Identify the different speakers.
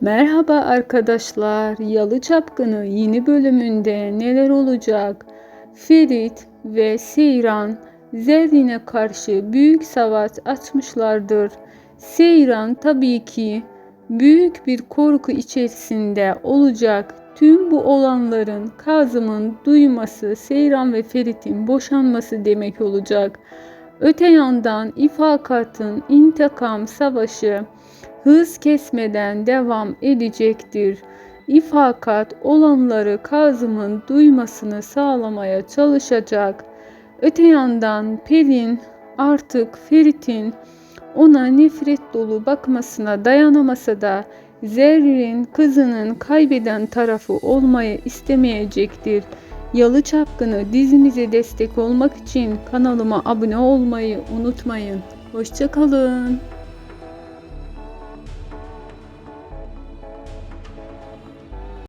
Speaker 1: Merhaba arkadaşlar. Yalı Çapkını yeni bölümünde neler olacak? Ferit ve Seyran Zerrin'e karşı büyük savaş açmışlardır. Seyran tabii ki büyük bir korku içerisinde olacak. Tüm bu olanların Kazım'ın duyması, Seyran ve Ferit'in boşanması demek olacak. Öte yandan İfakat'ın intikam savaşı hız kesmeden devam edecektir. İfakat olanları Kazım'ın duymasını sağlamaya çalışacak. Öte yandan Pelin artık Ferit'in ona nefret dolu bakmasına dayanamasa da Zerrin kızının kaybeden tarafı olmayı istemeyecektir. Yalı Çapkını dizimize destek olmak için kanalıma abone olmayı unutmayın. Hoşçakalın.